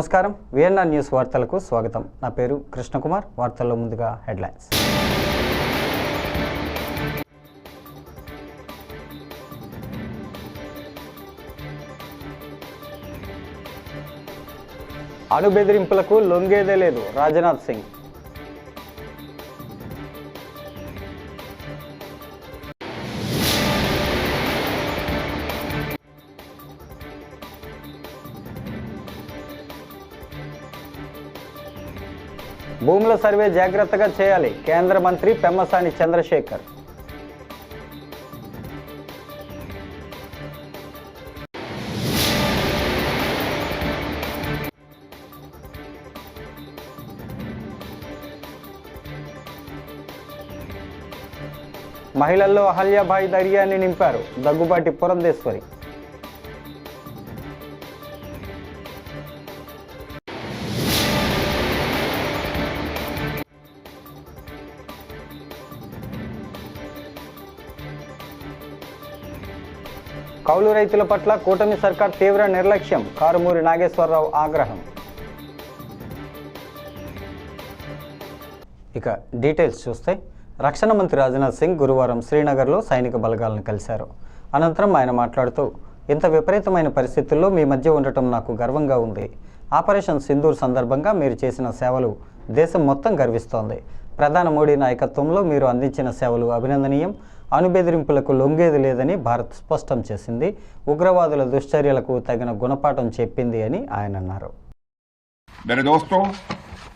నమస్కారం. VNR news వార్తలకు స్వాగతం. నా పేరు కృష్ణకుమార్. వార్తల్లో ముందుగా హెడ్లైన్స్. అణు బెదిరింపులకు లొంగేదే లేదు రాజ్నాథ్ సింగ్. భూముల సర్వే జాగ్రత్తగా చేయాలి. కేంద్ర మంత్రి పెమ్మసాని చంద్రశేఖర్. మహిళల్లో అహల్యాభాయ్ ధైర్యాన్ని నింపారు. దగ్గుబాటి పురంధేశ్వరి. కౌలు రైతుల పట్ల కూటమి సర్కార్ తీవ్ర నిర్లక్ష్యం. కారుమూరి నాగేశ్వరరావు ఆగ్రహం. ఇక డీటెయిల్స్ చూస్తే రక్షణ మంత్రి రాజ్నాథ్ సింగ్ గురువారం శ్రీనగర్లో సైనిక బలగాలను కలిశారు. అనంతరం ఆయన మాట్లాడుతూ ఇంత విపరీతమైన పరిస్థితుల్లో మీ మధ్య ఉండటం నాకు గర్వంగా ఉంది. ఆపరేషన్ సింధూర్ సందర్భంగా మీరు చేసిన సేవలు దేశం మొత్తం గర్విస్తోంది. ప్రధాని మోడీ నాయకత్వంలో మీరు అందించిన సేవలు అభినందనీయం. అణుబెదిరింపులకు లొంగేది లేదని భారత్ స్పష్టం చేసింది ఉగ్రవాదుల దుశ్చర్యలకు తగిన గుణపాఠం చెప్పింది అని ఆయన అన్నారు मेरे दोस्तों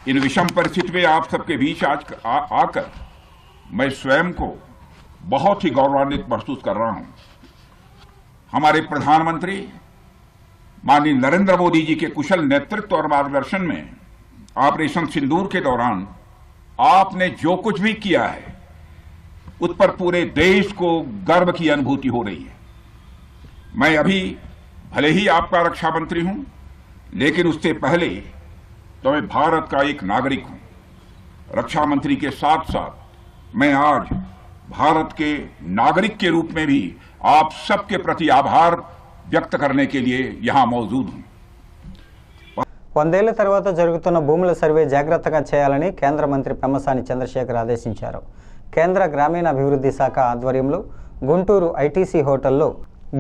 इन विषम परिस्थिति में आप सबके बीच आज आ, आकर मैं स्वयं को बहुत ही गौरवान्वित महसूस कर रहा हूं हमारे प्रधानमंत्री माननीय नरेंद्र मोदी जी के कुशल नेतृत्व और मार्गदर्शन में ऑपरेशन सिंदूर के दौरान आपने जो कुछ भी किया है उस पर पूरे देश को गर्व की अनुभूति हो रही है मैं अभी भले ही आपका रक्षा मंत्री हूं लेकिन उससे पहले तो मैं भारत का एक नागरिक हूं रक्षा मंत्री के साथ साथ मैं आज भारत के नागरिक के रूप में भी आप सबके प्रति आभार व्यक्त करने के लिए यहां मौजूद हूं వందేళ్ల తర్వాత జరుగుతున్న భూముల సర్వే జాగ్రత్తగా చేయాలని కేంద్ర మంత్రి పెమ్మసాని చంద్రశేఖర్ ఆదేశించారు కేంద్ర గ్రామీణాభివృద్ధి శాఖ ఆధ్వర్యంలో గుంటూరు ఐటీసీ హోటల్లో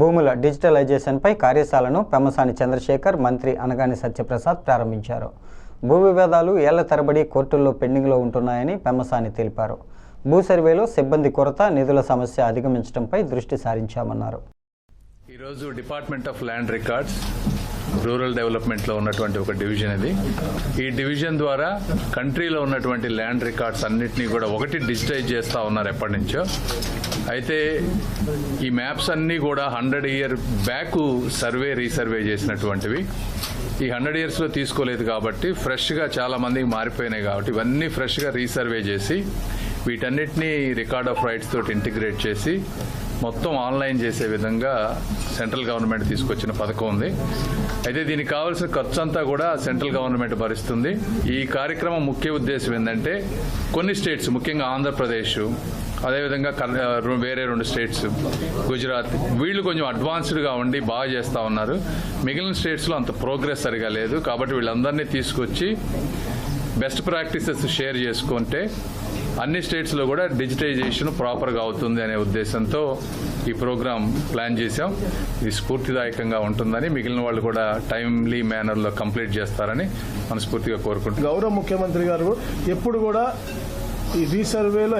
భూముల డిజిటలైజేషన్పై కార్యశాలను పెమ్మసాని చంద్రశేఖర్ మంత్రి అనగాని సత్యప్రసాద్ ప్రారంభించారు. భూ వివాదాలు ఏళ్ళ తరబడి కోర్టుల్లో పెండింగ్లో ఉంటున్నాయని పెమ్మసాని తెలిపారు. భూ సర్వేలో సిబ్బంది కొరత నిధుల సమస్య అధిగమించడంపై దృష్టి సారించామన్నారు. ఈరోజు department of land records rural డెవలప్మెంట్లో ఉన్నటువంటి ఒక డివిజన్ ఇది. ఈ డివిజన్ ద్వారా కంట్రీలో ఉన్నటువంటి ల్యాండ్ రికార్డ్స్ అన్నింటినీ కూడా ఒకటి డిజిటైజ్ చేస్తూ ఉన్నారు ఎప్పటి నుంచో అయితే ఈ మ్యాప్స్ అన్నీ కూడా hundred year back survey resurvey చేసినటువంటివి. ఈ హండ్రెడ్ ఇయర్స్లో తీసుకోలేదు కాబట్టి ఫ్రెష్గా చాలా మందికి మారిపోయినాయి కాబట్టి ఇవన్నీ ఫ్రెష్గా రీసర్వే చేసి వీటన్నిటినీ రికార్డ్ ఆఫ్ రైట్స్ తోటి ఇంటిగ్రేట్ చేసి మొత్తం ఆన్లైన్ చేసే విధంగా సెంట్రల్ గవర్నమెంట్ తీసుకొచ్చిన పథకం ఉంది. అయితే దీనికి కావాల్సిన ఖర్చు అంతా కూడా సెంట్రల్ గవర్నమెంట్ భరిస్తుంది. ఈ కార్యక్రమం ముఖ్య ఉద్దేశం ఏంటంటే కొన్ని స్టేట్స్ ముఖ్యంగా ఆంధ్రప్రదేశ్ అదేవిధంగా వేరే రెండు స్టేట్స్ గుజరాత్ వీళ్ళు కొంచెం అడ్వాన్స్డ్గా ఉండి బాగా చేస్తూ ఉన్నారు. మిగిలిన స్టేట్స్లో అంత ప్రోగ్రెస్ సరిగా లేదు. కాబట్టి వీళ్ళందరినీ తీసుకొచ్చి బెస్ట్ ప్రాక్టీసెస్ షేర్ చేసుకుంటే అన్ని స్టేట్స్లో కూడా డిజిటైజేషన్ ప్రాపర్గా అవుతుంది అనే ఉద్దేశంతో ఈ ప్రోగ్రాం ప్లాన్ చేశాం. ఇది స్ఫూర్తిదాయకంగా ఉంటుందని మిగిలిన వాళ్ళు కూడా టైమ్లీ మేనర్లో కంప్లీట్ చేస్తారని మనస్ఫూర్తిగా కోరుకుంటున్నాం. గౌరవ ముఖ్యమంత్రి గారు ఎప్పుడు కూడా ఈ రీసర్వేలో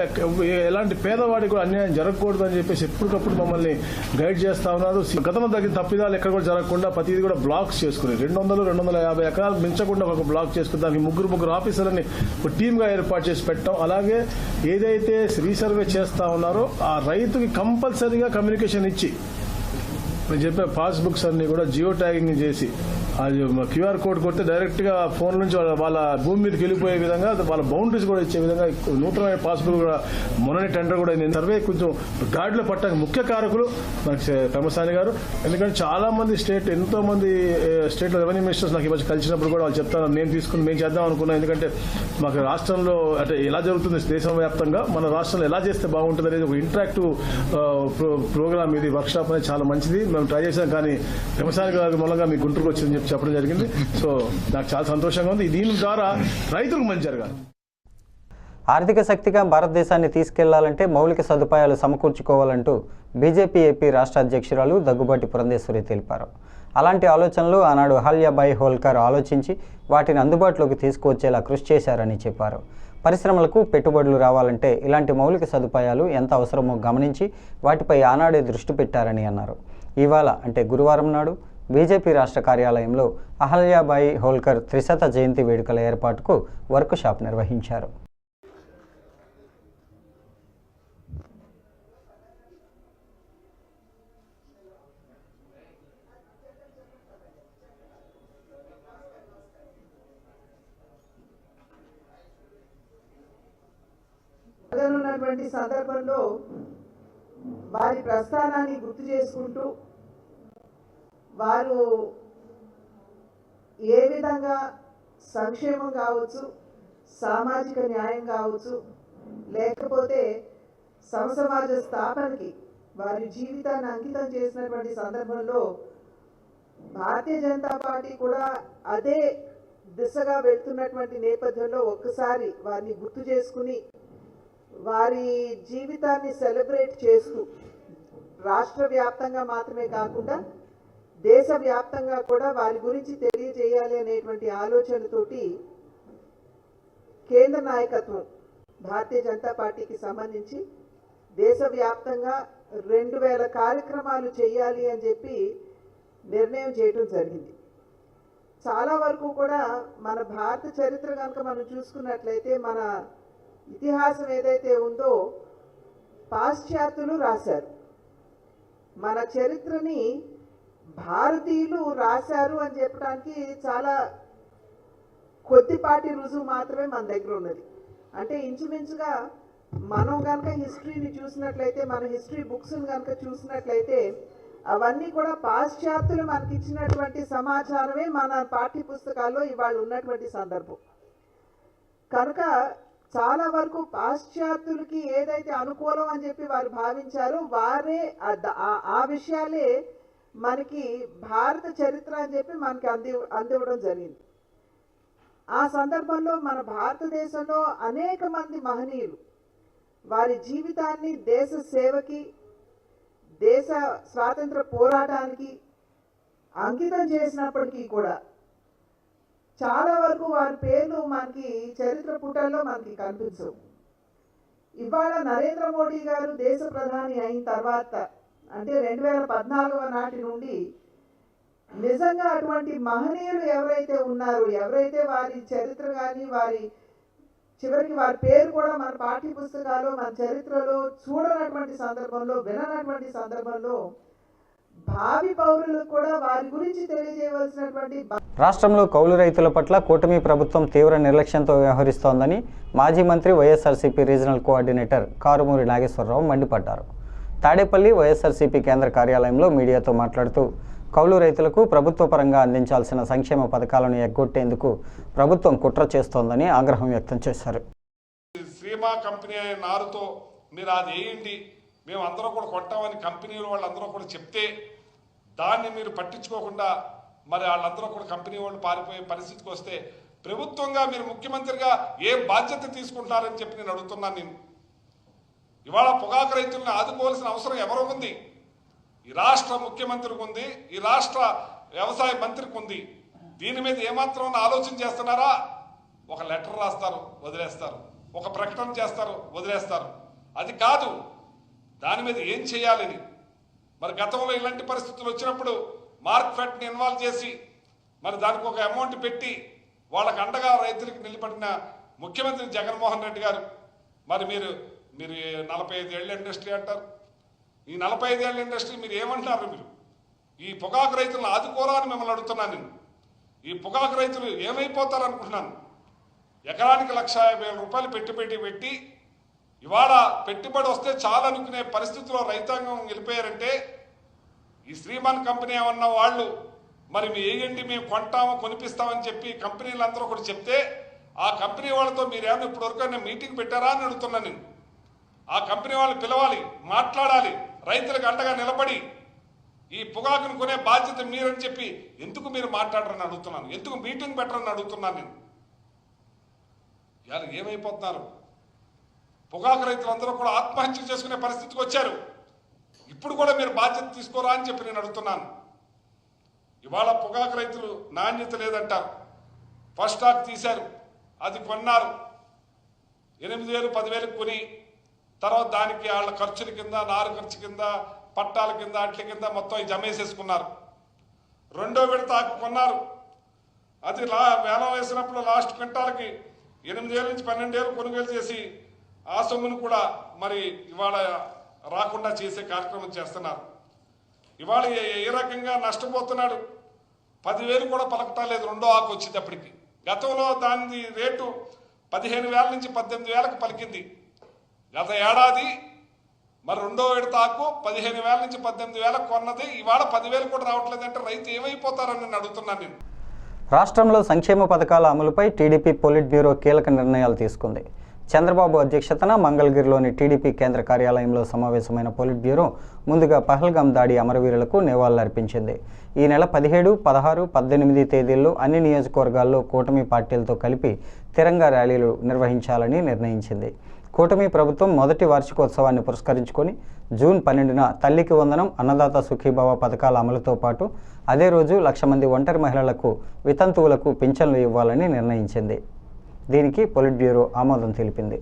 ఎలాంటి పేదవాడికి కూడా అన్యాయం జరగకూడదు అని చెప్పేసి ఎప్పటికప్పుడు మమ్మల్ని గైడ్ చేస్తా ఉన్నారు. గతంలో తగ్గిన తప్పిదాలు ఎక్కడ కూడా జరగకుండా ప్రతిదీ కూడా బ్లాక్స్ చేసుకుని రెండు వందలు రెండు వందల యాభై ఎకరాలు మించకుండా ఒక బ్లాక్ చేసుకుని దానికి ముగ్గురు ముగ్గురు ఆఫీసర్లని ఒక టీమ్గా ఏర్పాటు చేసి పెట్టడం. అలాగే ఏదైతే రీసర్వే చేస్తా ఉన్నారో ఆ రైతుకి కంపల్సరీగా కమ్యూనికేషన్ ఇచ్చి నేను చెప్పే పాస్బుక్స్ అన్ని కూడా జియో ట్యాగింగ్ చేసి అది క్యూఆర్ కోడ్ కొడితే డైరెక్ట్గా ఫోన్ నుంచి వాళ్ళ- భూమి మీదకి వెళ్ళిపోయే విధంగా వాళ్ళ బౌండరీస్ కూడా ఇచ్చే విధంగా నూతనమైన పాసిబుల్ కూడా మొన్ననే టెండర్ కూడా నేను సర్వే కొంచెం గాడిలో పట్టడానికి ముఖ్య కారకులు నాకు పెమసాని గారు. ఎందుకంటే చాలా మంది స్టేట్ ఎంతో మంది స్టేట్ రెవెన్యూ మినిస్టర్స్ నాకు ఈ కలిసినప్పుడు కూడా వాళ్ళు చెప్తాను నేను తీసుకుని మేము చేద్దాం అనుకున్నాం. ఎందుకంటే మాకు రాష్ట్రంలో అంటే ఎలా జరుగుతుంది దేశం వ్యాప్తంగా మన రాష్ట్రంలో ఎలా చేస్తే బాగుంటుంది అనేది ఒక ఇంటరాక్టివ్ ప్రోగ్రామ్ ఇది వర్క్ షాప్ అనేది చాలా మంచిది. మేము ట్రై చేసాం కానీ పెమసాని గారి మూలంగా మీ గుంటూరుకు వచ్చిందని చెప్పి చెప్పడం జరిగింది. సో నాకు చాలా సంతోషంగా ఉంది. దీని ద్వారా రైతులకు మంచి జరగాలి. ఆర్థిక శక్తిగా భారతదేశాన్ని తీసుకెళ్ళాలంటే మౌలిక సదుపాయాలు సమకూర్చుకోవాలంటూ బీజేపీ ఏపీ రాష్ట్ర అధ్యక్షురాలు దగ్గుబాటి పురంధేశ్వరి తెలిపారు. అలాంటి ఆలోచనలు ఆనాడు అహల్యాబాయి హోల్కర్ ఆలోచించి వాటిని అందుబాటులోకి తీసుకువచ్చేలా కృషి చేశారని చెప్పారు. పరిశ్రమలకు పెట్టుబడులు రావాలంటే ఇలాంటి మౌలిక సదుపాయాలు ఎంత అవసరమో గమనించి వాటిపై ఆనాడే దృష్టి పెట్టారని అన్నారు. ఇవాళ అంటే గురువారం నాడు బీజేపీ రాష్ట్ర కార్యాలయంలో అహల్యాబాయి హోల్కర్ త్రిశత జయంతి వేడుకల ఏర్పాటుకు వర్క్ షాప్ నిర్వహించారు. జరగనున్నటువంటి సందర్భంలో వారి ప్రస్థానాన్ని గుర్తు చేసుకుంటూ వారు ఏ విధంగా సంక్షేమం కావచ్చు సామాజిక న్యాయం కావచ్చు లేకపోతే సమసమాజ స్థాపనకి వారి జీవితాన్ని అంకితం చేసినటువంటి సందర్భంలో భారతీయ జనతా పార్టీ కూడా అదే దిశగా వెళ్తున్నటువంటి నేపథ్యంలో ఒక్కసారి వారిని గుర్తు చేసుకుని వారి జీవితాన్ని సెలబ్రేట్ చేస్తూ రాష్ట్ర వ్యాప్తంగా మాత్రమే కాకుండా దేశవ్యాప్తంగా కూడా వారి గురించి తెలియజేయాలి అనేటువంటి ఆలోచనతోటి కేంద్ర నాయకత్వం భారతీయ జనతా పార్టీకి సంబంధించి దేశవ్యాప్తంగా రెండు వేల కార్యక్రమాలు చేయాలి అని చెప్పి నిర్ణయం చేయడం జరిగింది. చాలా వరకు కూడా మన భారత చరిత్ర కనుక మనం చూసుకున్నట్లయితే మన ఇతిహాసం ఏదైతే ఉందో పాశ్చాత్యులు రాశారు. మన చరిత్రని భారతీయులు రాశారు అని చెప్పడానికి చాలా కొద్దిపాటి రుజువు మాత్రమే మన దగ్గర ఉన్నది. అంటే ఇంచుమించుగా మనం కనుక హిస్టరీని చూసినట్లయితే మన హిస్టరీ బుక్స్ని కనుక చూసినట్లయితే అవన్నీ కూడా పాశ్చాత్యులు మనకి ఇచ్చినటువంటి సమాచారమే మన పాఠ్య పుస్తకాల్లో ఇవాళ ఉన్నటువంటి సందర్భం. కనుక చాలా వరకు పాశ్చాత్యులకి ఏదైతే అనుకూలం అని చెప్పి వారు భావించారో వారే ఆ- ఆ విషయాలే మనకి భారత చరిత్ర అని చెప్పి మనకి అంది అందివ్వడం జరిగింది. ఆ సందర్భంలో మన భారతదేశంలో అనేక మంది మహనీయులు వారి జీవితాన్ని దేశ సేవకి దేశ స్వాతంత్ర పోరాటానికి అంకితం చేసినప్పటికీ కూడా చాలా వరకు వారి పేర్లు మనకి చరిత్ర పుటల్లో మనకి కనిపించవు. ఇవాళ నరేంద్ర మోడీ గారు దేశ ప్రధాని అయిన తర్వాత అంటే రెండు వేల పద్నాలుగవ నాటి నుండి నిజంగా అటువంటి మహనీయులు ఎవరైతే ఉన్నారో ఎవరైతే వారి చరిత్ర కానీ వారి చివరికి వారి పేరు కూడా మన పాఠ్య పుస్తకాలు మన చరిత్రలో చూడనటువంటి సందర్భంలో విననటువంటి సందర్భంలో భావి పౌరులకు కూడా వారి గురించి తెలియజేయవలసినటువంటి రాష్ట్రంలో కౌలు రైతుల పట్ల కూటమి ప్రభుత్వం తీవ్ర నిర్లక్ష్యంతో వ్యవహరిస్తోందని మాజీ మంత్రి YSRCP regional coordinator Karumuri Nageswara Rao మండిపడ్డారు. తాడేపల్లి వైఎస్ఆర్సీపీ కేంద్ర కార్యాలయంలో మీడియాతో మాట్లాడుతూ కౌలు రైతులకు ప్రభుత్వ పరంగా అందించాల్సిన సంక్షేమ పథకాలను ఎగ్గొట్టేందుకు ప్రభుత్వం కుట్ర చేస్తోందని ఆగ్రహం వ్యక్తం చేశారు. శ్రీమా కంపెనీ అనే నారుతో మీరు అది వేయండి మేము అందరం కూడా కొంటామని కంపెనీలు వాళ్ళందరూ కూడా చెప్తే దాన్ని మీరు పట్టించుకోకుండా మరి వాళ్ళందరూ కూడా కంపెనీ వాళ్ళు పారిపోయే పరిస్థితికి వస్తే ప్రభుత్వంగా మీరు ముఖ్యమంత్రిగా ఏ బాధ్యత తీసుకుంటారని చెప్పి నేను అడుగుతున్నాను నేను. ఇవాళ పొగాకు రైతులను ఆదుకోవాల్సిన అవసరం ఎవరు ఉంది ఈ రాష్ట్ర ముఖ్యమంత్రికి ఉంది ఈ రాష్ట్ర వ్యవసాయ మంత్రికి ఉంది దీని మీద ఏమాత్రం ఆలోచన చేస్తున్నారా? ఒక లెటర్ రాస్తారు వదిలేస్తారు. ఒక ప్రకటన చేస్తారు వదిలేస్తారు. అది కాదు దాని మీద ఏం చేయాలని మరి గతంలో ఇలాంటి పరిస్థితులు వచ్చినప్పుడు మార్క్ ఫెట్ని ఇన్వాల్వ్ చేసి మరి దానికి ఒక అమౌంట్ పెట్టి వాళ్ళకు అండగా రైతులకు నిలబడిన ముఖ్యమంత్రి జగన్మోహన్ రెడ్డి గారు మరి మీరు మీరు నలభై ఐదు ఇండస్ట్రీ అంటారు? ఈ నలభై ఐదేళ్ళ ఇండస్ట్రీ మీరు ఏమంటున్నారు మీరు? ఈ పొగాకు రైతులను ఆదుకోరా అని మిమ్మల్ని అడుగుతున్నాను నేను. ఈ పొగాకు రైతులు ఏమైపోతారు అనుకుంటున్నాను? ఎకరానికి లక్ష వేల రూపాయలు పెట్టుబడి పెట్టి ఇవాళ పెట్టుబడి వస్తే చాలు అనుకునే పరిస్థితిలో రైతాంగం వెళ్ళిపోయారంటే ఈ శ్రీమాన్ కంపెనీ ఏమన్నా వాళ్ళు మరి మీ వేయండి మేము కొంటాము కొనిపిస్తామని చెప్పి కంపెనీలందరూ కూడా చెప్తే ఆ కంపెనీ వాళ్ళతో మీరేమన్నా ఇప్పటివరకు మీటింగ్ పెట్టారా అని అడుగుతున్నాను నేను. ఆ కంపెనీ వాళ్ళు పిలవాలి మాట్లాడాలి రైతులకు అండగా నిలబడి ఈ పొగాకును కొనే బాధ్యత మీరని చెప్పి ఎందుకు మీరు మాట్లాడరని అడుగుతున్నాను? ఎందుకు మీటింగ్ పెట్టరని అడుగుతున్నాను నేను? ఇవాళ ఏమైపోతున్నారు? పొగాకు రైతులందరూ కూడా ఆత్మహత్య చేసుకునే పరిస్థితికి వచ్చారు. ఇప్పుడు కూడా మీరు బాధ్యత తీసుకోరా అని చెప్పి నేను అడుగుతున్నాను. ఇవాళ పొగాకు రైతులు నాణ్యత లేదంటారు. ఫస్ట్ స్టాక్ తీశారు. అది కొన్నారు. ఎనిమిది వేలు పదివేలకు కొని తర్వాత దానికి వాళ్ళ ఖర్చుల కింద నారు ఖర్చు కింద పట్టాల కింద అట్ల కింద మొత్తం జమ జమేసేసుకున్నారు. రెండో విడత ఆకు కొన్నారు. అది లా వేలం వేసినప్పుడు లాస్ట్ క్వింటాలకి ఎనిమిది వేల నుంచి పన్నెండు వేలు కొనుగోలు చేసి ఆ సొమ్మును కూడా మరి ఇవాళ రాకుండా చేసే కార్యక్రమం చేస్తున్నారు. ఇవాళ ఏ ఏ రకంగా నష్టపోతున్నాడు? పదివేలు కూడా పలకటం లేదు. రెండో ఆకు వచ్చేటప్పటికి గతంలో దాని రేటు పదిహేను వేల నుంచి పద్దెనిమిది వేలకు పలికింది. గత ఏడాది మరి రెండో విడతకు పదిహేను వేల నుంచి పద్దెనిమిది వేల కొన్నది. ఇవాళ పదివేలు కూడా రావట్లేదంటే రైతు ఏమైపోతారని నేను అడుగుతున్నాను నేను. రాష్ట్రంలో సంక్షేమ పథకాల అమలుపై టీడీపీ పొలిట్ బ్యూరో కీలక నిర్ణయాలు తీసుకుంది. చంద్రబాబు అధ్యక్షతన మంగళగిరిలోని టీడీపీ కేంద్ర కార్యాలయంలో సమావేశమైన పోలిట్ బ్యూరో ముందుగా పహల్గాం దాడి అమరవీరులకు నివాళులర్పించింది ఈ నెల పదిహేడు పదహారు పద్దెనిమిది తేదీల్లో అన్ని నియోజకవర్గాల్లో కూటమి పార్టీలతో కలిపి తిరంగా ర్యాలీలు నిర్వహించాలని నిర్ణయించింది. కూటమి ప్రభుత్వం మొదటి వార్షికోత్సవాన్ని పురస్కరించుకొని జూన్ పన్నెండున తల్లికి వందనం అన్నదాత సుఖీభావ పథకాల అమలుతో పాటు అదే రోజు లక్ష మంది ఒంటరి మహిళలకు వితంతువులకు పింఛన్లు ఇవ్వాలని నిర్ణయించింది. దీనికి పొలిట్ బ్యూరో ఆమోదం తెలిపింది.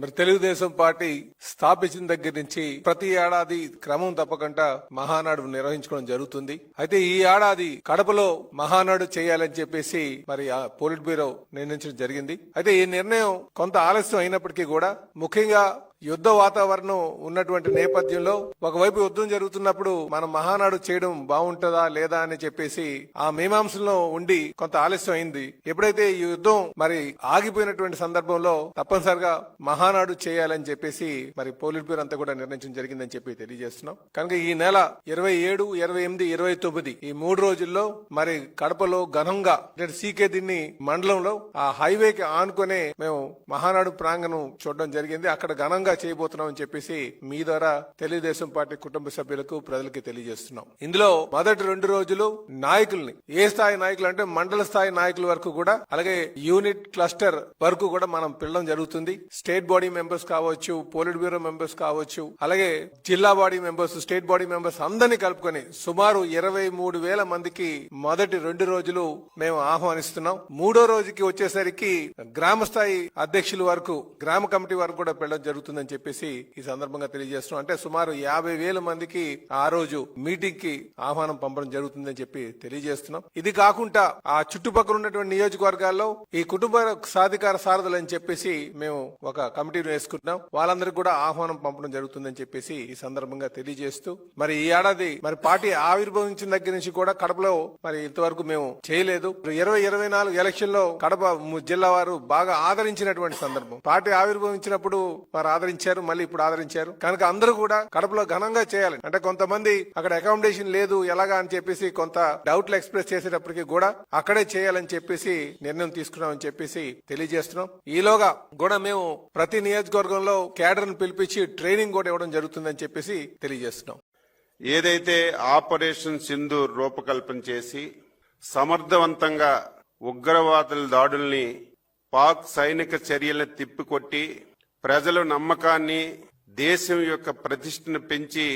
మరి తెలుగుదేశం పార్టీ స్థాపించిన దగ్గర నుంచి ప్రతి ఏడాది క్రమం తప్పకుండా మహానాడు నిర్వహించుకోవడం జరుగుతుంది. అయితే ఈ ఏడాది కడపలో మహానాడు చేయాలని చెప్పేసి మరి ఆ పోలిట్ బ్యూరో నిర్ణయించడం జరిగింది. అయితే ఈ నిర్ణయం కొంత ఆలస్యం అయినప్పటికీ కూడా ముఖ్యంగా యుద్ధ వాతావరణం ఉన్నటువంటి నేపథ్యంలో ఒకవైపు యుద్ధం జరుగుతున్నప్పుడు మనం మహానాడు చేయడం బాగుంటుందా లేదా అని చెప్పేసి ఆ మీమాంసలో ఉండి కొంత ఆలస్యం అయింది. ఎప్పుడైతే ఈ యుద్ధం మరి ఆగిపోయినటువంటి సందర్భంలో తప్పనిసరిగా మహానాడు చేయాలని చెప్పేసి మరి పోలిట్ బ్యూరో అంతా కూడా నిర్ణయించడం జరిగిందని చెప్పి తెలియజేస్తున్నాం. కనుక ఈ నెల ఇరవై ఏడు ఇరవై ఎనిమిది ఇరవై తొమ్మిది ఈ మూడు రోజుల్లో మరి కడపలో ఘనంగా సీకే దిన్ని మండలంలో ఆ హైవేకి ఆనుకునే మేము మహానాడు ప్రాంగణం చూడడం జరిగింది. అక్కడ ఘనంగా చేయబోతున్నాం అని చెప్పేసి మీ ద్వారా తెలుగుదేశం పార్టీ కుటుంబ సభ్యులకు ప్రజలకి తెలియజేస్తున్నాం. ఇందులో మొదటి రెండు రోజులు నాయకుల్ని ఏ స్థాయి నాయకులు అంటే మండల స్థాయి నాయకుల వరకు కూడా అలాగే యూనిట్ క్లస్టర్ వరకు కూడా మనం పిల్లడం జరుగుతుంది. స్టేట్ బాడీ మెంబర్స్ కావచ్చు పోలిట్ బ్యూరో మెంబర్స్ కావచ్చు అలాగే జిల్లా body members state body members అందరినీ కలుపుకొని సుమారు ఇరవై మూడు వేల మందికి మొదటి రెండు రోజులు మేము ఆహ్వానిస్తున్నాం. మూడో రోజుకి వచ్చేసరికి గ్రామ స్థాయి అధ్యక్షుల వరకు గ్రామ కమిటీ వరకు కూడా పిలవడం జరుగుతుందని చెప్పేసి ఈ సందర్భంగా తెలియజేస్తున్నాం. అంటే సుమారు యాభై వేల మందికి ఆ రోజు మీటింగ్కి ఆహ్వానం పంపడం జరుగుతుందని చెప్పి తెలియజేస్తున్నాం. ఇది కాకుండా ఆ చుట్టుపక్కల ఉన్నటువంటి నియోజకవర్గాల్లో ఈ కుటుంబ సాధికార సారథులు అని చెప్పేసి మేము ఒక కమిటీని వేసుకుంటున్నాం. వాళ్ళందరికీ కూడా ఆహ్వానం పంపడం జరుగుతుందని చెప్పేసి ఈ సందర్భంగా తెలియజేస్తూ మరి ఈ ఏడాది మరి పార్టీ ఆవిర్భవించిన దగ్గర నుంచి కూడా కడపలో మరి ఇంతవరకు మేము చేయలేదు. ఇరవై ఇరవై నాలుగు ఎలక్షన్లో కడప జిల్లా వారు బాగా ఆదరించినటువంటి సందర్భం. పార్టీ ఆవిర్భవించినప్పుడు వారు ఆదరించారు మళ్ళీ ఇప్పుడు ఆదరించారు. కనుక అందరూ కూడా కడపలో ఘనంగా చేయాలి. అంటే కొంతమంది అక్కడ అకామిడేషన్ లేదు ఎలాగా అని చెప్పేసి కొంత డౌట్లు ఎక్స్ప్రెస్ చేసేటప్పటికి కూడా అక్కడే చేయాలని చెప్పేసి నిర్ణయం తీసుకున్నామని చెప్పేసి తెలియజేస్తున్నాం. ఈలోగా కూడా మేము ప్రతి నియోజకవర్గంలో క్యాడర్ను ను పిలిపించి ట్రైనింగ్ కూడా ఇవ్వడం జరుగుతుందని చెప్పేసి తెలియజేస్తున్నాం. ఏదైతే ఆపరేషన్ సింధూర్ రూపకల్పన చేసి సమర్థవంతంగా ఉగ్రవాదుల దాడుల్ని పాక్ సైనిక చర్యలను తిప్పికొట్టి ప్రజల నమ్మకాన్ని దేశం యొక్క ప్రతిష్టను పెంచి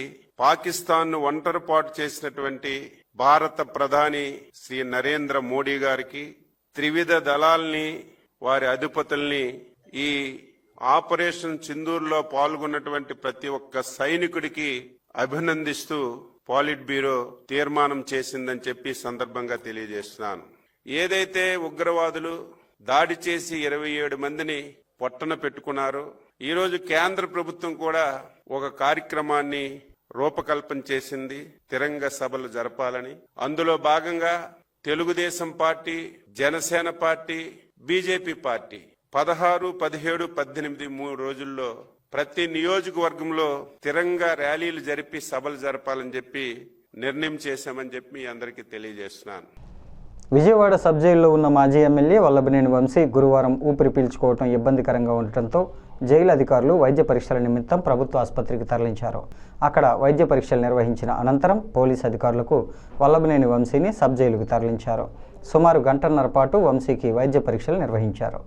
పాకిస్తాన్ను ఒంటరిపాటు చేసినటువంటి భారత ప్రధాని శ్రీ నరేంద్ర మోడీ గారికి త్రివిధ దళాల్ని వారి అధిపతుల్ని ఈ ఆపరేషన్ సింధూర్లో పాల్గొన్నటువంటి ప్రతి ఒక్క సైనికుడికి అభినందిస్తూ పాలిట్ బ్యూరో తీర్మానం చేసిందని చెప్పి సందర్భంగా తెలియజేస్తున్నాను. ఏదైతే ఉగ్రవాదులు దాడి చేసి ఇరవై ఏడు మందిని పొట్టన పెట్టుకున్నారు. ఈరోజు కేంద్ర ప్రభుత్వం కూడా ఒక కార్యక్రమాన్ని రూపకల్పన చేసింది. తిరంగ సభలు జరపాలని. అందులో భాగంగా Telugu Desam party Janasena party BJP party పదహారు పదిహేడు పద్దెనిమిది మూడు రోజుల్లో ప్రతి నియోజకవర్గంలో తిరంగా ర్యాలీలు జరిపి సభలు జరపాలని చెప్పి నిర్ణయం చేశామని చెప్పి మీ అందరికీ తెలియజేస్తున్నాను. విజయవాడ సబ్ జైల్లో ఉన్న మాజీ ఎమ్మెల్యే వల్లభనేని వంశీ గురువారం ఊపిరి పీల్చుకోవటం ఇబ్బందికరంగా ఉండటంతో జైలు అధికారులు వైద్య పరీక్షల నిమిత్తం ప్రభుత్వ ఆసుపత్రికి తరలించారు. అక్కడ వైద్య పరీక్షలు నిర్వహించిన అనంతరం పోలీస్ అధికారులకు వల్లభనేని వంశీని సబ్ జైలుకు తరలించారు. సుమారు గంటన్నర పాటు వంశీకి వైద్య పరీక్షలు నిర్వహించారు.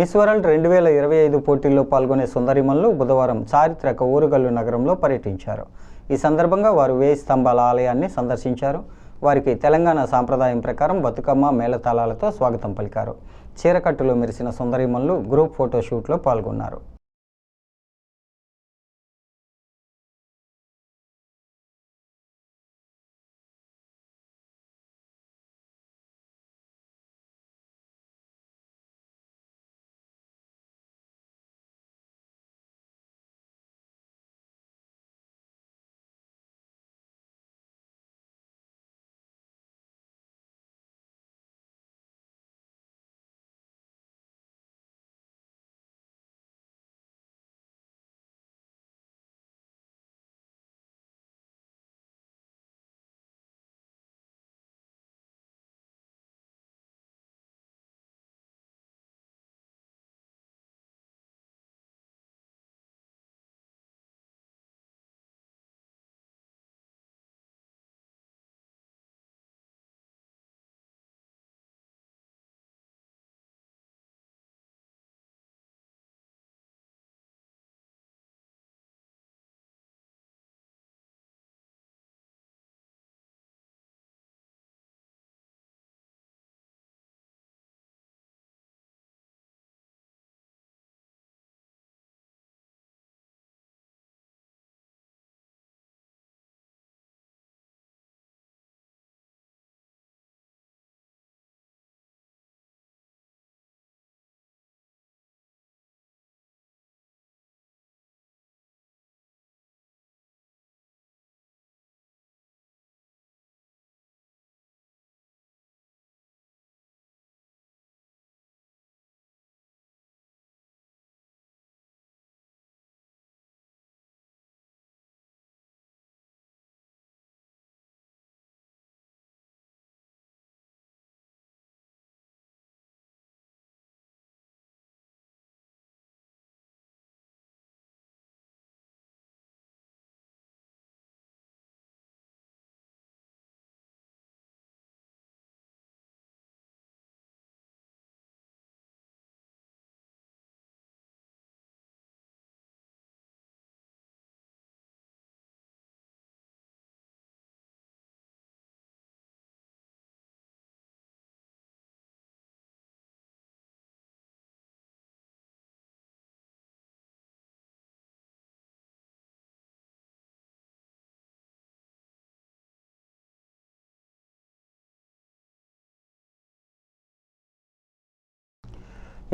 మిస్ వరల్డ్ రెండు వేల ఇరవై ఐదు పోటీల్లో పాల్గొనే సుందరిమల్లు బుధవారం చారిత్రక ఊరుగల్లు నగరంలో పర్యటించారు. ఈ సందర్భంగా వారు వేయి స్తంభాల ఆలయాన్ని సందర్శించారు. వారికి తెలంగాణ సాంప్రదాయం ప్రకారం బతుకమ్మ మేళతాళాలతో స్వాగతం పలికారు. చీరకట్టులో మెరిసిన సుందరిమల్లు గ్రూప్ ఫోటోషూట్లో పాల్గొన్నారు.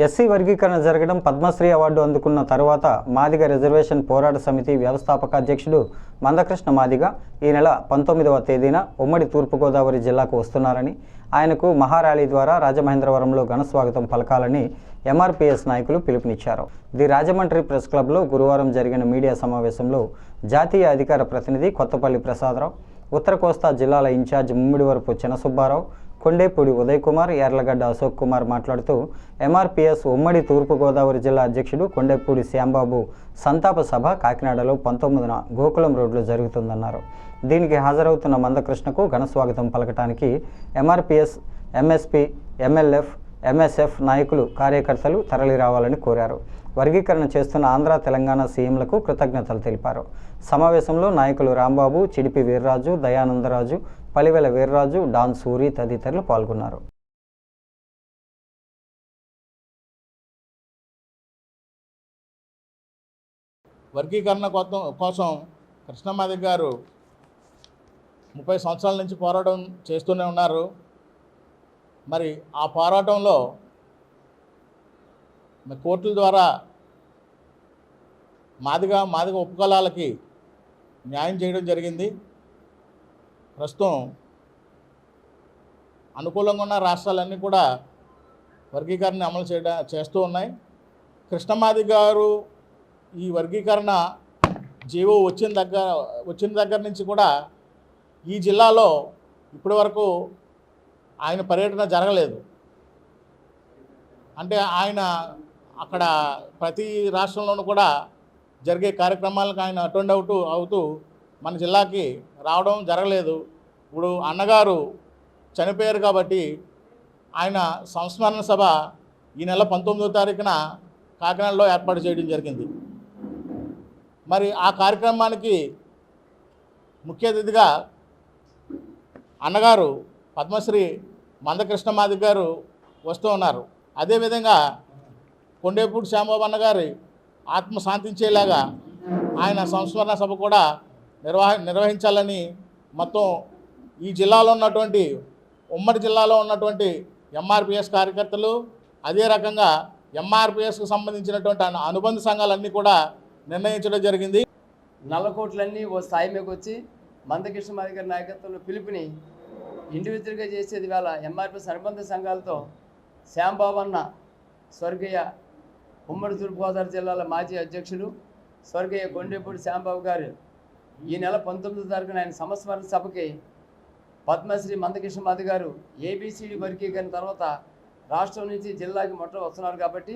ఎస్సీ వర్గీకరణ జరగడం పద్మశ్రీ అవార్డు అందుకున్న తరువాత మాదిగ రిజర్వేషన్ పోరాట సమితి వ్యవస్థాపక అధ్యక్షుడు మందకృష్ణ మాదిగ ఈ నెల పంతొమ్మిదవ తేదీన ఉమ్మడి తూర్పుగోదావరి జిల్లాకు వస్తున్నారని ఆయనకు మహారాలీ ద్వారా రాజమహేంద్రవరంలో ఘన స్వాగతం పలకాలని ఎంఆర్పీఎస్ నాయకులు పిలుపునిచ్చారు. ది రాజమండ్రి ప్రెస్ క్లబ్లో గురువారం జరిగిన మీడియా సమావేశంలో జాతీయ అధికార ప్రతినిధి కొత్తపల్లి ప్రసాదరావు ఉత్తర కోస్తా జిల్లాల ఇన్ఛార్జ్ ముమ్మిడివరపు చినసుబ్బారావు కొండేపూడి ఉదయ్ కుమార్ యార్లగడ్డ అశోక్ కుమార్ మాట్లాడుతూ ఎంఆర్పిఎస్ ఉమ్మడి తూర్పుగోదావరి జిల్లా అధ్యక్షుడు కొండేపూడి శ్యాంబాబు సంతాప సభ కాకినాడలో పంతొమ్మిదిన గోకులం రోడ్లో జరుగుతుందన్నారు. దీనికి హాజరవుతున్న మందకృష్ణకు ఘన స్వాగతం పలకటానికి ఎంఆర్పిఎస్ ఎంఎస్పీ ఎంఎల్ఎఫ్ ఎంఎస్ఎఫ్ నాయకులు కార్యకర్తలు తరలి రావాలని కోరారు. వర్గీకరణ చేస్తున్న ఆంధ్ర తెలంగాణ సీఎంలకు కృతజ్ఞతలు తెలిపారు. సమావేశంలో నాయకులు రాంబాబు చిడిపి వీర్రాజు దయానందరాజు పలివెల వీర్రాజు డాన్ సూరి తదితరులు పాల్గొన్నారు. వర్గీకరణ కోసం కోసం కృష్ణమాది గారు ముప్పై సంవత్సరాల నుంచి పోరాటం చేస్తూనే ఉన్నారు. మరి ఆ పోరాటంలో కోర్టుల ద్వారా మాదిగా మాదిగా ఉపకులాలకి న్యాయం చేయడం జరిగింది. ప్రస్తుతం అనుకూలంగా ఉన్న రాష్ట్రాలన్నీ కూడా వర్గీకరణ అమలు చేయడం చేస్తూ ఉన్నాయి. కృష్ణమాది గారు ఈ వర్గీకరణ జీవో వచ్చిన దగ్గర వచ్చిన దగ్గర నుంచి కూడా ఈ జిల్లాలో ఇప్పటి వరకు ఆయన పర్యటన జరగలేదు. అంటే ఆయన అక్కడ ప్రతి రాష్ట్రంలోనూ కూడా జరిగే కార్యక్రమాలకు ఆయన అటెండ్ అవుతూ అవుతూ మన జిల్లాకి రావడం జరగలేదు. ఇప్పుడు అన్నగారు చనిపోయారు కాబట్టి ఆయన సంస్మరణ సభ ఈ నెల పంతొమ్మిదో తారీఖున కాకినాడలో ఏర్పాటు చేయడం జరిగింది. మరి ఆ కార్యక్రమానికి ముఖ్య అతిథిగా అన్నగారు పద్మశ్రీ మందకృష్ణ మాది గారు వస్తూ ఉన్నారు. అదేవిధంగా కొండేపూడి శ్యాంబాబు అన్నగారి ఆత్మ శాంతించేలాగా ఆయన సంస్మరణ సభ కూడా నిర్వహ నిర్వహించాలని మొత్తం ఈ జిల్లాలో ఉన్నటువంటి ఉమ్మడి జిల్లాలో ఉన్నటువంటి ఎంఆర్పిఎస్ కార్యకర్తలు అదే రకంగా ఎంఆర్పిఎస్కు సంబంధించినటువంటి అనుబంధ సంఘాలన్నీ కూడా నిర్ణయించడం జరిగింది. నల్లకోట్లన్నీ ఓ స్థాయి మీకు వచ్చి మందకృష్ణ మాది గారి నాయకత్వంలో పిలుపుని ఇండివిజువల్గా చేసేది వేళ ఎంఆర్పిఎస్ అనుబంధ సంఘాలతో శ్యాంబాబు అన్న స్వర్గీయ ఉమ్మడి తూర్పుగోదావరి జిల్లాల మాజీ అధ్యక్షులు స్వర్గీయ కొండేపూడి శ్యాంబాబు గారు ఈ నెల పంతొమ్మిదో తారీఖున ఆయన సంస్మరణ సభకి పద్మశ్రీ మందకృష్ణ మాది గారు ఏబిసిడి వర్గీకరణ తర్వాత రాష్ట్రం నుంచి జిల్లాకి మొట్ట వస్తున్నారు కాబట్టి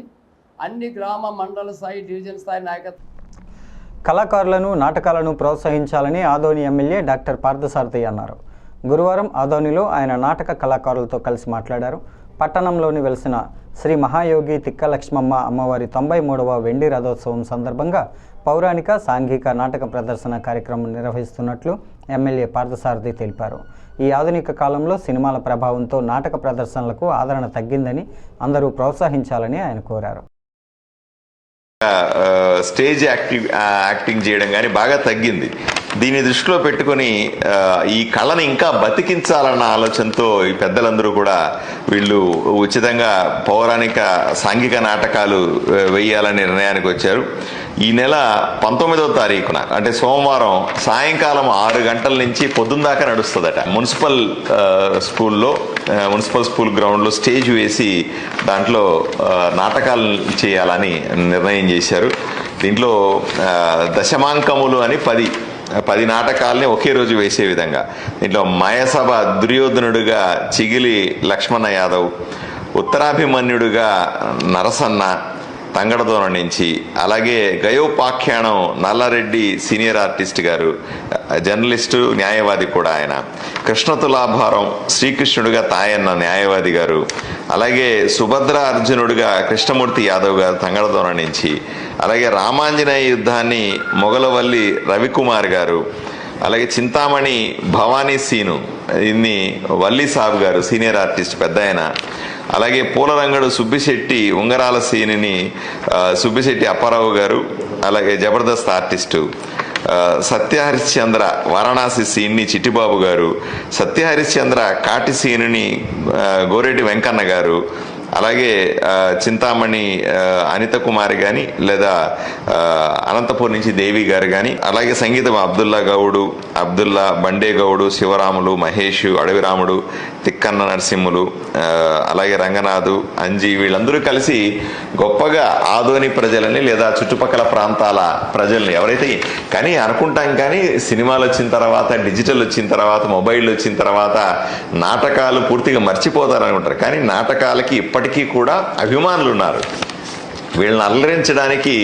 అన్ని గ్రామ మండల స్థాయి డివిజన్ స్థాయి నాయకత్వం. కళాకారులను నాటకాలను ప్రోత్సహించాలని ఆదోని ఎమ్మెల్యే డాక్టర్ పార్థసారథి అన్నారు. గురువారం ఆదోనిలో ఆయన నాటక కళాకారులతో కలిసి మాట్లాడారు. పట్టణంలోని వెలిసిన శ్రీ మహాయోగి తిక్కలక్ష్మమ్మ అమ్మవారి తొంభై మూడవ వెండి రథోత్సవం సందర్భంగా పౌరాణిక సాంఘిక నాటక ప్రదర్శన కార్యక్రమం నిర్వహిస్తున్నట్లు ఎమ్మెల్యే పార్థసారథి తెలిపారు. ఈ ఆధునిక కాలంలో సినిమాల ప్రభావంతో నాటక ప్రదర్శనలకు ఆదరణ తగ్గిందని అందరూ ప్రోత్సహించాలని ఆయన కోరారు. స్టేజ్ యాక్టివ్ యాక్టింగ్ చేయడం కానీ బాగా తగ్గింది. దీన్ని దృష్టిలో పెట్టుకొని ఈ కళను ఇంకా బతికించాలన్న ఆలోచనతో ఈ పెద్దలందరూ కూడా వీళ్ళు ఉచితంగా పౌరాణిక సాంఘిక నాటకాలు వేయాలనే నిర్ణయానికి వచ్చారు. ఈ నెల పంతొమ్మిదవ తారీఖున అంటే సోమవారం సాయంకాలం ఆరు గంటల నుంచి పొద్దున్న దాకా నడుస్తుందట. మున్సిపల్ స్కూల్లో మున్సిపల్ స్కూల్ గ్రౌండ్లో స్టేజ్ వేసి దాంట్లో నాటకాలు చేయాలని నిర్ణయం చేశారు. దీంట్లో దశమాంకములు అని పది పది నాటకాలని ఒకే రోజు వేసే విధంగా. దీంట్లో మాయసభ దుర్యోధనుడుగా చిగిలి లక్ష్మణ యాదవ్ ఉత్తరాభిమన్యుడుగా నరసన్న తంగడదోన నుంచి. అలాగే గయోపాఖ్యానం నల్లారెడ్డి సీనియర్ ఆర్టిస్ట్ గారు జర్నలిస్టు న్యాయవాది కూడా ఆయన. కృష్ణ తులాభారం శ్రీకృష్ణుడుగా తాయన్న న్యాయవాది గారు. అలాగే సుభద్ర అర్జునుడుగా కృష్ణమూర్తి యాదవ్ గారు తంగడదోన నుంచి. అలాగే రామాంజనేయ యుద్ధాన్ని మొగలవల్లి రవికుమార్ గారు. అలాగే చింతామణి భవానీ సీను ఇన్ని వల్లి సాబ్ గారు సీనియర్ ఆర్టిస్ట్ పెద్ద ఆయన అలాగే పూలరంగడు సుబ్బిశెట్టి ఉంగరాల సీనిని సుబ్బిశెట్టి అప్పారావు గారు అలాగే జబర్దస్త్ ఆర్టిస్టు సత్యహరిశ్చంద్ర వారణాసి సీన్ని చిట్టిబాబు గారు సత్యహరిశ్చంద్ర కాటి సీనుని గోరెడ్డి వెంకన్న గారు అలాగే చింతామణి అనిత కుమారి కానీ లేదా అనంతపూర్ నుంచి దేవి గారు కానీ అలాగే సంగీతం అబ్దుల్లా గౌడు అబ్దుల్లా బండే గౌడు శివరాములు మహేష్ అడవిరాముడు తిక్కన్న నరసింహులు అలాగే రంగనాథు అంజి వీళ్ళందరూ కలిసి గొప్పగా ఆదోని ప్రజలని లేదా చుట్టుపక్కల ప్రాంతాల ప్రజల్ని ఎవరైతే కానీ అనుకుంటాం కానీ సినిమాలు వచ్చిన తర్వాత డిజిటల్ వచ్చిన తర్వాత మొబైల్ వచ్చిన తర్వాత నాటకాలు పూర్తిగా మర్చిపోతారు అనుకుంటారు కానీ నాటకాలకి ఇప్పటికీ కూడా అభిమానులు ఉన్నారు. వీళ్ళని అల్లరించడానికి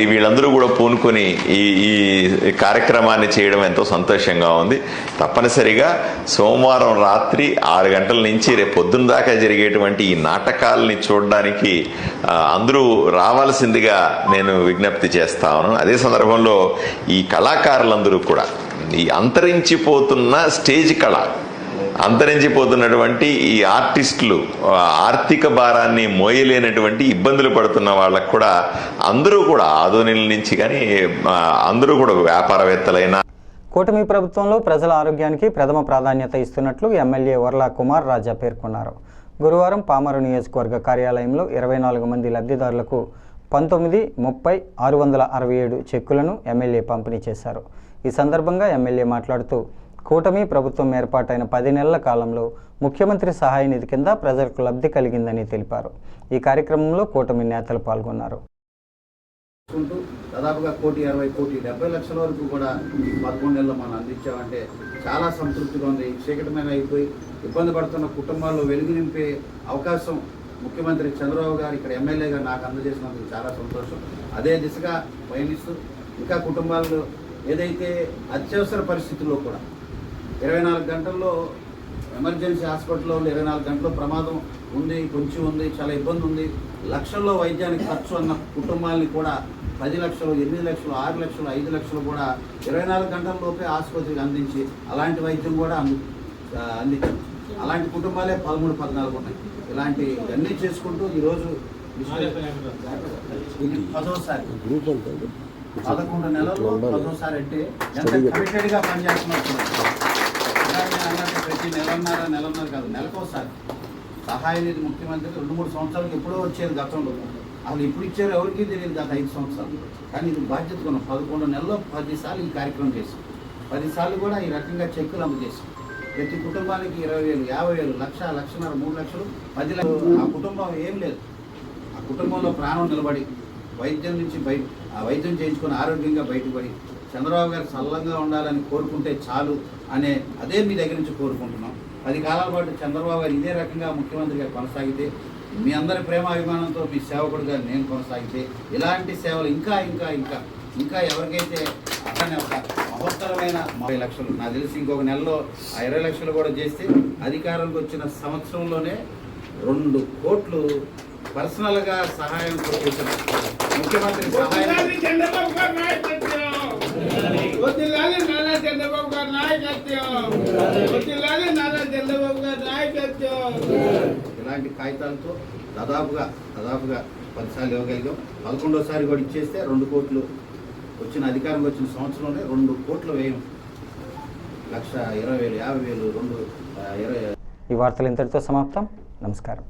ఈ వీళ్ళందరూ కూడా పూనుకొని ఈ ఈ కార్యక్రమాన్ని చేయడం ఎంతో సంతోషంగా ఉంది. తప్పనిసరిగా సోమవారం రాత్రి ఆరు గంటల నుంచి రేపు పొద్దున్న దాకా జరిగేటువంటి ఈ నాటకాలని చూడడానికి అందరూ రావాల్సిందిగా నేను విజ్ఞప్తి చేస్తాను అదే సందర్భంలో ఈ కళాకారులందరూ కూడా ఈ అంతరించిపోతున్న స్టేజ్ కళ అంతరించిపోతున్నటువంటి ఈ ఆర్టిస్టులు ఆర్థిక భారాన్ని మోయలేనటువంటి ఇబ్బందులు పడుతున్న వాళ్ళకు కూడా అందరూ కూడా ఆధునిల నుంచి కానీ అందరూ కూడా వ్యాపారవేత్తలైనా. కూటమి ప్రభుత్వంలో ప్రజల ఆరోగ్యానికి ప్రథమ ప్రాధాన్యత ఇస్తున్నట్లు ఎమ్మెల్యే వర్లా కుమార్ రాజా పేర్కొన్నారు. గురువారం పామరు నియోజకవర్గ కార్యాలయంలో ఇరవై నాలుగు మంది లబ్ధిదారులకు పంతొమ్మిది ముప్పై ఆరు వందల అరవై ఏడు చెక్కులను ఎమ్మెల్యే పంపిణీ చేశారు. ఈ సందర్భంగా ఎమ్మెల్యే మాట్లాడుతూ కూటమి ప్రభుత్వం ఏర్పాటైన పది నెలల కాలంలో ముఖ్యమంత్రి సహాయ నిధి కింద ప్రజలకు లబ్ధి కలిగిందని తెలిపారు. ఈ కార్యక్రమంలో కూటమి నేతలు పాల్గొన్నారు. దాదాపుగా కోటి అరవై కోటి డెబ్బై లక్షల వరకు కూడా ఈ పదకొండు నెలలు మనం అందించామంటే చాలా సంతృప్తిగా ఉంది. చీకటమైన అయిపోయి ఇబ్బంది పడుతున్న కుటుంబాల్లో వెలుగు నింపే అవకాశం ముఖ్యమంత్రి చంద్రబాబు గారు ఇక్కడ ఎమ్మెల్యేగా నాకు అందజేసినందుకు చాలా సంతోషం. అదే దిశగా పయనిస్తూ ఇంకా కుటుంబాల్లో ఏదైతే అత్యవసర పరిస్థితుల్లో కూడా ఇరవై నాలుగు గంటల్లో ఎమర్జెన్సీ హాస్పిటల్లో ఉండి ఇరవై నాలుగు గంటల్లో ప్రమాదం ఉంది కొంచెం ఉంది చాలా ఇబ్బంది ఉంది. లక్షల్లో వైద్యానికి ఖర్చు అన్న కుటుంబాలని కూడా పది లక్షలు ఎనిమిది లక్షలు ఆరు లక్షలు ఐదు లక్షలు కూడా ఇరవై నాలుగు గంటల లోపే ఆసుపత్రికి అందించి అలాంటి వైద్యం కూడా అంది ఆ, అందించాం. అలాంటి కుటుంబాలే పదమూడు పద్నాలుగు ఉన్నాయి. ఇలాంటి అన్నీ చేసుకుంటూ ఈరోజు పదోసారి పదకొండు నెలల్లో పదోసారి అంటే ఎంత కమిటెడ్గా అన్నట్టు ప్రతి నెలన్నర నెలన్నర కాదు నెలకోసారి. సహాయ నిధి ముఖ్యమంత్రి రెండు మూడు సంవత్సరాలకు ఎప్పుడో వచ్చేది గతంలో. అసలు ఇప్పుడు ఇచ్చారు ఎవరికీ తెలియదు గత ఐదు సంవత్సరాలు. కానీ ఇది బాధ్యత కొన్నాం పదకొండు నెలల్లో పదిసార్లు ఈ కార్యక్రమం చేసాం పదిసార్లు కూడా ఈ రకంగా చెక్కులు అందజేసాం ప్రతి కుటుంబానికి ఇరవై వేలు యాభై వేలు లక్ష లక్షన్నర మూడు లక్షలు పది లక్షలు. ఆ కుటుంబం ఏం లేదు. ఆ కుటుంబంలో ప్రాణం నిలబడి వైద్యం నుంచి బయట ఆ వైద్యం చేయించుకొని ఆరోగ్యంగా బయటపడి చంద్రబాబు గారు చల్లంగా ఉండాలని కోరుకుంటే చాలు. అనే అదే మీ దగ్గర నుంచి కోరుకుంటున్నాం. పది కాలాల పాటు చంద్రబాబు గారు ఇదే రకంగా ముఖ్యమంత్రిగా కొనసాగితే మీ అందరి ప్రేమ అభిమానంతో మీ సేవకుడిగా నేను కొనసాగితే ఇలాంటి సేవలు ఇంకా ఇంకా ఇంకా ఇంకా ఎవరికైతే అట్లనే ఒక మహోత్తరమైన ముప్పై లక్షలు నాకు తెలిసి ఇంకొక నెలలో ఆ ఇరవై లక్షలు కూడా చేస్తే అధికారంలోకి వచ్చిన సంవత్సరంలోనే రెండు కోట్లు పర్సనల్గా సహాయం చేసిన ముఖ్యమంత్రి సహాయం వదిలాలి నారా చంద్రబాబు గారి నాయకత్వం. వదిలాలి నారా చంద్రబాబు గారి నాయకత్వం. ఇలాంటి కాగితాలతో దాదాపుగా దాదాపుగా పదిసార్లు ఇవ్వగలిగాం. పదకొండోసారి కూడా ఇచ్చేస్తే రెండు కోట్లు. వచ్చిన అధికారం వచ్చిన సంవత్సరంలోనే రెండు కోట్ల వ్యయం. లక్ష ఇరవై వేలు యాభై వేలు రెండు ఇరవై ఈ వార్తలు ఇంతటితో సమాప్తం. నమస్కారం.